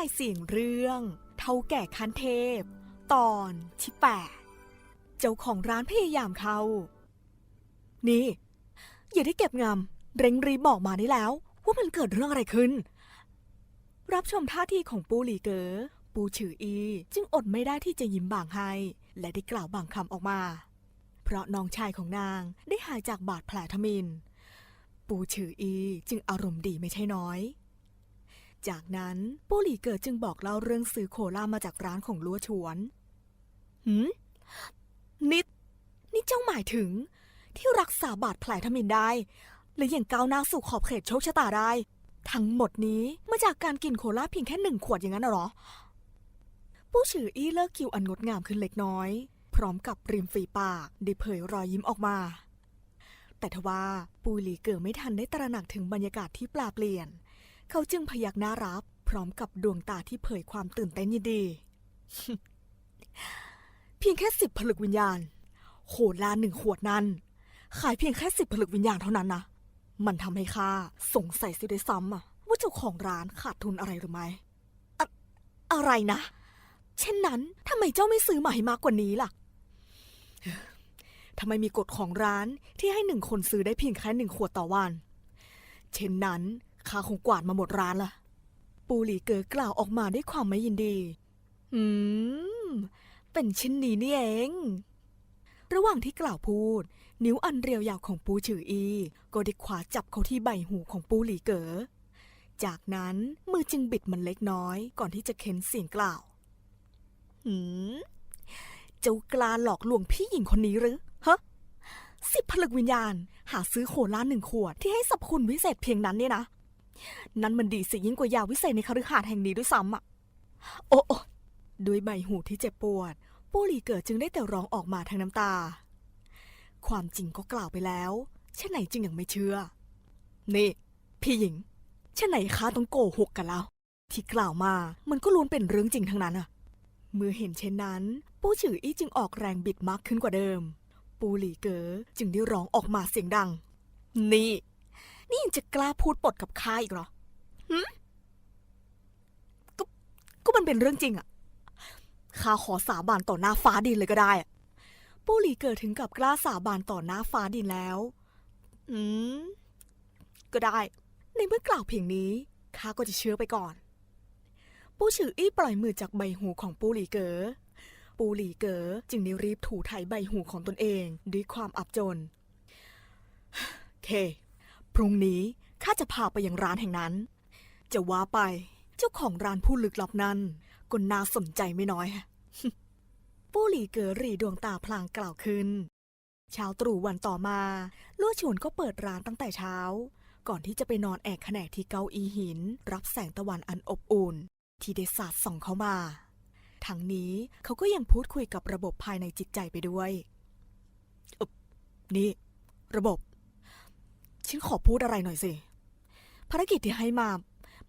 ายเสียงเรื่อง เท่าแก่คันเทพ ตอนที่แปดเจ้าของร้านพยายามเข้านี่ อย่าได้เก็บงำเร่งรีบบอกมาได้แล้ว ว่ามันเกิดเรื่องอะไรขึ้น รับชมท่าทีของปูหลีเก๋อปูฉืออี จึงอดไม่ได้ที่จะยิ้มบางให้ และได้กล่าวบางคำออกมา เพราะน้องชายของนางได้หายจากบาดแผลทมิน ปูฉืออีจึงอารมณ์ดีไม่ใช่น้อย จากนั้นปูหลีเกิดจึงบอกเล่าเรื่องซื้อโคลามาจากร้านของลัวฉวนหืมนิด นี่เจ้าหมายถึง ที่รักษาบาดแผลทมินได้ และอย่างก้าวหน้าสู่ขอบเขตโชคชะตาได้ ทั้งหมดนี้มาจากการกินโคลาเพียงแค่หนึ่งขวดอย่างนั้นหรอ ผู้ฉืออี้เลิกคิวอันงดงามขึ้นเล็กน้อย พร้อมกับริมฝีปากได้เผยรอยยิ้มออกมา แต่ทว่าปูหลีเกิดไม่ทันได้ตระหนักถึงบรรยากาศที่แปลเปลี่ยน เขาจึงพยักหน้ารับ พร้อมกับดวงตาที่เผยความตื่นเต้นยินดี เพียงแค่สิบผลึกวิญญาณ โหลาหนึ่งขวดนั้น ขายเพียงแค่สิบผลึกวิญญาณเท่านั้นนะ มันทำให้ข้าสงสัยเสียด้วยซ้ำอะว่าเจ้าของร้านขาดทุนอะไรหรือไม่อะอะไรนะ เช่นนั้นทำไมเจ้าไม่ซื้อมาให้มากกว่านี้ล่ะทำไมมีกฎของร้านที่ให้หนึ่งคนซื้อได้เพียงแค่หนึ่งขวดต่อวัน เช่นนั้น ข้าคงกวาดมาหมดร้านละ ปูหลีเกอกล่าวออกมาด้วยความไม่ยินดี อืม เป็นเช่นนี้นี่เอง ระหว่างที่กล่าวพูด นิ้วอันเรียวยาวของปูฉืออี ก็ได้ขวาจับเขาที่ใบหูของปูหลีเก๋อ จากนั้นมือจึงบิดมันเล็กน้อย ก่อนที่จะเค้นเสียงกล่าว หืม เจ้ากล้าหลอกลวงพี่หญิงคนนี้หรือฮะสิบผลึกวิญญาณ หาซื้อโคลาหนึ่งขวดที่ให้สรรพคุณวิเศษเพียงนั้นเนี่ยนะ นั้นมันดีสิยิ่งกว่ายาวิเศษในคฤหาสน์แห่งนี้ด้วยซ้ำอะ โอ้โอด้วยใบหูที่เจ็บปวด ปูหลีเกิดจึงได้แต่ร้องออกมาทั้งน้ำตา ความจริงก็กล่าวไปแล้วเช่นไหนจึงยังไม่เชื่อ นี่ พี่หญิงเช่นไหนคะต้องโกหกกันแล้ว ที่กล่าวมามันก็ล้วนเป็นเรื่องจริงทั้งนั้นอะ เมื่อเห็นเช่นนั้น ปูฉืออี้จึงออกแรงบิดมากขึ้นกว่าเดิม ปูหลีเก๋อจึงได้ร้องออกมาเสียงดัง นี่ นี่ยังจะกล้าพูดปดกับข้าอีกเหรอหืมก็ก็มันเป็นเรื่องจริงอะข้าขอสาบานต่อหน้าฟ้าดินเลยก็ได้อะปูหลีเก๋อถึงกับกล้าสาบานต่อหน้าฟ้าดินแล้ว อืม ก็ได้ ในเมื่อกล่าวเพียงนี้ข้าก็จะเชื่อไปก่อน ปูฉืออี้ปล่อยมือจากใบหูของปูหลีเก๋อปูหลีเก๋อจึงได้รีบถูไถใบหูของตนเองด้วยความอับจน เค พรุ่งนี้ข้าจะพาไปยังร้านแห่งนั้น จะว่าไปเจ้าของร้านผู้ลึกลับนั้นก็น่าสนใจไม่น้อยปูหลีเก๋อหรีดวงตาพลางกล่าวขึ้น เช้าตรู่วันต่อมาลู่ฉวนก็เปิดร้านตั้งแต่เช้า ก่อนที่จะไปนอนแอกแขนกที่เกาอีหิน รับแสงตะวันอันอบอุ่น ที่ได้สาดส่องเข้ามา ทั้งนี้เขาก็ยังพูดคุยกับระบบภายในจิตใจไปด้วยอบนี่ ระบบ ฉันขอพูดอะไรหน่อยสิ ภารกิจที่ให้มา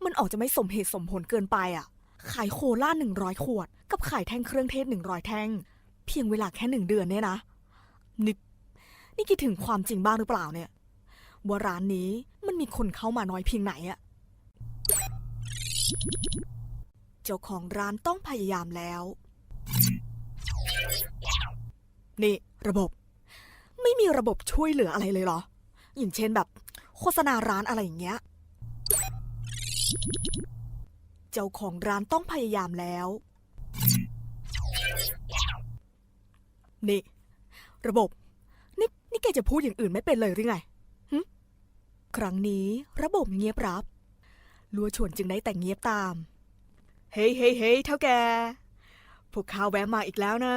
มันออกจะไม่สมเหตุสมผลเกินไปอะ ขายโคล่าหนึ่งร้อยขวด กับขายแท่งเครื่องเทศหนึ่งร้อยแท่ง เพียงเวลาแค่หนึ่งเดือนเนี่ยนะ นี่นี่คิดถึงความจริงบ้างหรือเปล่าเนี่ย ว่าร้านนี้มันมีคนเข้ามาน้อยเพียงไหนอะเจ้าของร้านต้องพยายามแล้ว นี่ระบบ ไม่มีระบบช่วยเหลืออะไรเลยเหรอ อย่างเช่นแบบ โฆษณาร้านอะไรอย่างเงี้ย เจ้าของร้านต้องพยายามแล้ว นี่ ระบบ นี่นี่แกจะพูดอย่างอื่นไม่เป็นเลยหรือไงครั้งนี้ระบบเงียบรับลัวชวนจึงได้แต่เงียบตาม เฮ้ยเฮ้ยเฮ้ยเท่าแก พวกข้าแวะมาอีกแล้วนะ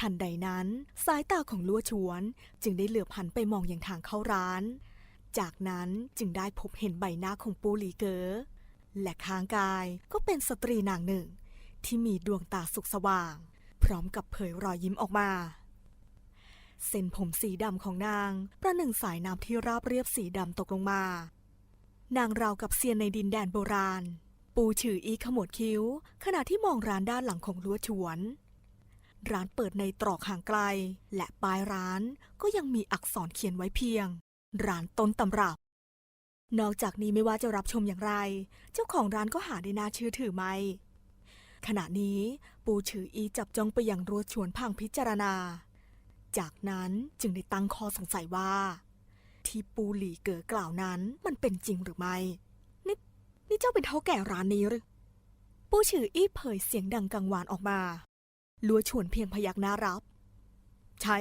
ทันใดนั้น สายตาของลัวชวน จึงได้เหลือบหันไปมองอย่างทางเข้าร้าน จากนั้นจึงได้พบเห็นใบหน้าของปูหลีเกอและข้างกายก็เป็นสตรีนางหนึ่ง ที่มีดวงตาสุกสว่าง พร้อมกับเผยรอยยิ้มออกมา เส้นผมสีดำของนาง ประหนึ่งสายน้ำที่ราบเรียบสีดำตกลงมา นางราวกับเซียนในดินแดนโบราณ ปูฉืออีขมวดคิ้ว ขณะที่มองร้านด้านหลังของลัวฉวน ร้านเปิดในตรอกห่างไกล และปลายร้านก็ยังมีอักษรเขียนไว้เพียง ร้านต้นตำรับ นอกจากนี้ไม่ว่าจะรับชมอย่างไร เจ้าของร้านก็หาได้น่าเชื่อถือไหม ขณะนี้ปูฉืออีจับจ้องไปยังรัวชวนพังพิจารณา จากนั้นจึงได้ตั้งข้อสงสัยว่า ที่ปูหลีเก๋อกล่าวนั้นมันเป็นจริงหรือไม่ นี่นี่เจ้าเป็นเท่าแก่ร้านนี้หรือปูฉืออีเผยเสียงดังกังวานออกมา ลัวชวนเพียงพยักหน้ารับ ใช่